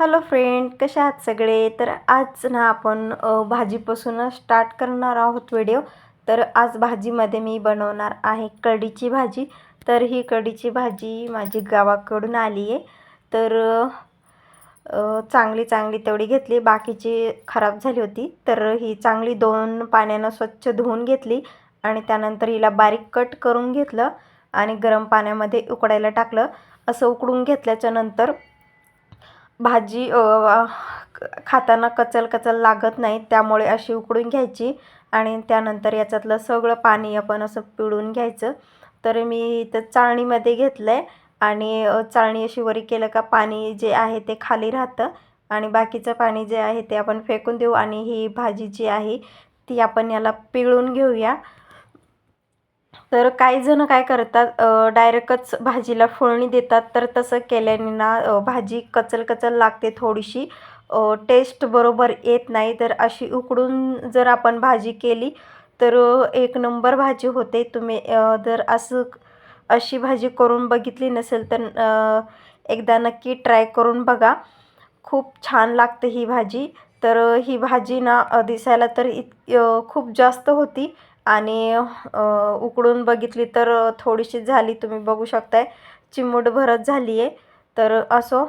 Hello friend कसे आहात सगळे? तर आज ना आपण भाजीपासून स्टार्ट करणार आहोत व्हिडिओ तर आज भाजीमध्ये मी बनवणार आहे कढीची भाजी. तर ही कढीची भाजी माझी गावाकडून आली आहे. तर चांगली चांगली तेवढी घेतली. बाकीची खराब झाली होती. तर ही चांगली दोन पाण्यानं स्वच्छ धुवून घेतली आणि त्यानंतर हिला बारीक कट करून घेतलं आणि गरम पाण्यामध्ये उकडायला टाकलं. असं उकडून घेतल्याच्या नंतर भाजी खाताना कचल कचल लागत नाही त्यामुळे अशी उकडून घ्यायची आणि त्यानंतर याच्यातलं सगळं पाणी आपण असं पिळून घ्यायचं. तर मी इथं चाळणीमध्ये घेतलं आहे आणि चाळणी अशी वरी केलं का पाणी जे आहे ते खाली राहतं आणि बाकीचं पाणी जे आहे ते आपण फेकून देऊ आणि ही भाजी जी आहे ती आपण याला पिळून घेऊया. तर काही जण काय करतात डायरेक्टच भाजीला फोडणी देतात. तर तसं केल्याने ना भाजी कचल कचल लागते थोडीशी. टेस्ट बरोबर येत नाही. तर अशी उकडून जर आपण भाजी केली तर एक नंबर भाजी होते. तुम्ही जर असं अशी भाजी करून बघितली नसेल तर एकदा नक्की ट्राय करून बघा. खूप छान लागते ही भाजी. तर ही भाजी ना दिसायला तर इत खूप जास्त होती. आणि उकडून बघितली तर थोडीशी झाली. तुम्ही बघू शकताय. चिमूटभरच झाली आहे तर असो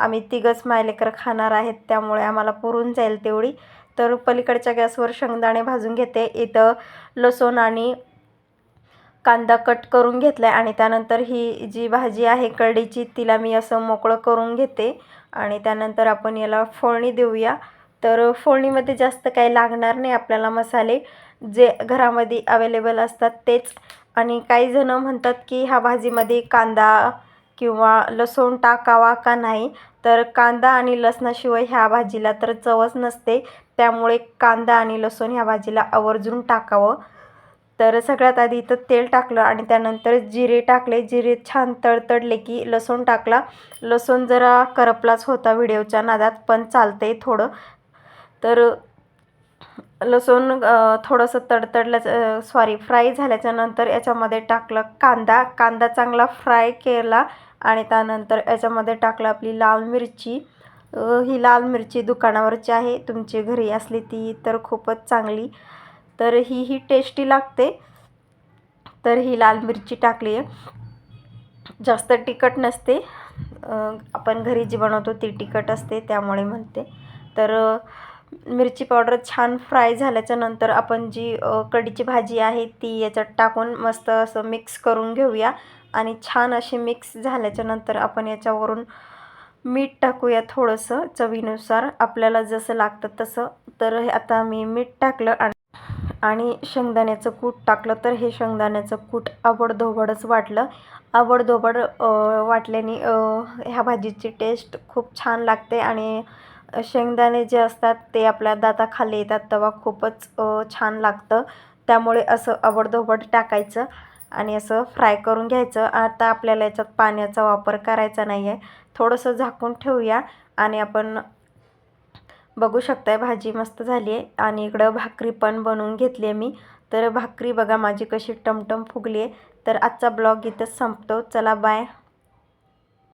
आम्ही तिघंच मायलेकर खाणार आहेत. त्यामुळे आम्हाला पुरून जाईल तेवढी. तर पलीकडच्या गॅसवर शेंगदाणे भाजून घेते. इथं लसूण आणि कांदा कट करून घेतला आहे आणि त्यानंतर ही जी भाजी आहे कढीची तिला मी असं मोकळं करून घेते. आणि त्यानंतर आपण याला फोडणी देऊया. तर फोडणीमध्ये जास्त काही लागणार नाही आपल्याला मसाले. जे घरामध्ये अवेलेबल असतात तेच. आणि काही जणं म्हणतात की ह्या भाजीमध्ये कांदा किंवा लसूण टाकावा का नाही? तर कांदा आणि लसणाशिवाय ह्या भाजीला तर चवच नसते. त्यामुळे कांदा आणि लसूण ह्या भाजीला आवर्जून टाकावं. तर सगळ्यात आधी इथं तेल टाकलं आणि त्यानंतर जिरे टाकले. जिरे छान तडतडले की लसूण टाकला. लसूण जरा करपलाच होता व्हिडिओच्या नादात पण चालतंय थोडं. तर लसूण थोडंसं तडतडलं सॉरी फ्राय झाल्याच्यानंतर याच्यामध्ये टाकलं कांदा. कांदा चांगला फ्राय केला आणि त्यानंतर याच्यामध्ये टाकलं आपली लाल मिरची. ही लाल मिरची दुकानावरची आहे. तुमची घरी असली ती तर खूपच चांगली. तर ही ही टेस्टी लागते. तर ही लाल मिरची टाकली आहे. जास्त तिखट नसते. आपण घरी जी बनवतो ती तिखट असते त्यामुळे म्हणते. तर मिरची पावडर छान फ्राय झाल्याच्यानंतर आपण जी कढीची भाजी आहे ती याच्यात टाकून मस्त असं मिक्स करून घेऊया. आणि छान अशी मिक्स झाल्याच्यानंतर आपण याच्यावरून मीठ टाकूया थोडंसं. चवीनुसार आपल्याला जसं लागतं तसं. तर हे आता मी मीठ टाकलं आणि आणि शेंगदाण्याचं कूट टाकलं. तर हे शेंगदाण्याचं कूट आवडधोबडच वाटलं. आवडधोबड वाटल्याने ह्या भाजीची टेस्ट खूप छान लागते आणि शेंगदाणे जे असतात ते आपल्या दाताखाली येतात तेव्हा खूपच छान लागतं. त्यामुळे असं आवडधोबड टाकायचं आणि असं फ्राय करून घ्यायचं. आता आपल्याला याच्यात पाण्याचा वापर करायचा नाही आहे थोडंसं झाकून ठेवूया आणि आपण बघू शकताय भाजी मस्त झाली आहे. आणि इकडं भाकरी पण बनवून घेतली आहे मी. तर भाकरी बघा माझी कशी टमटम फुगली आहे. तर आजचा ब्लॉग इथंच संपतो. चला बाय.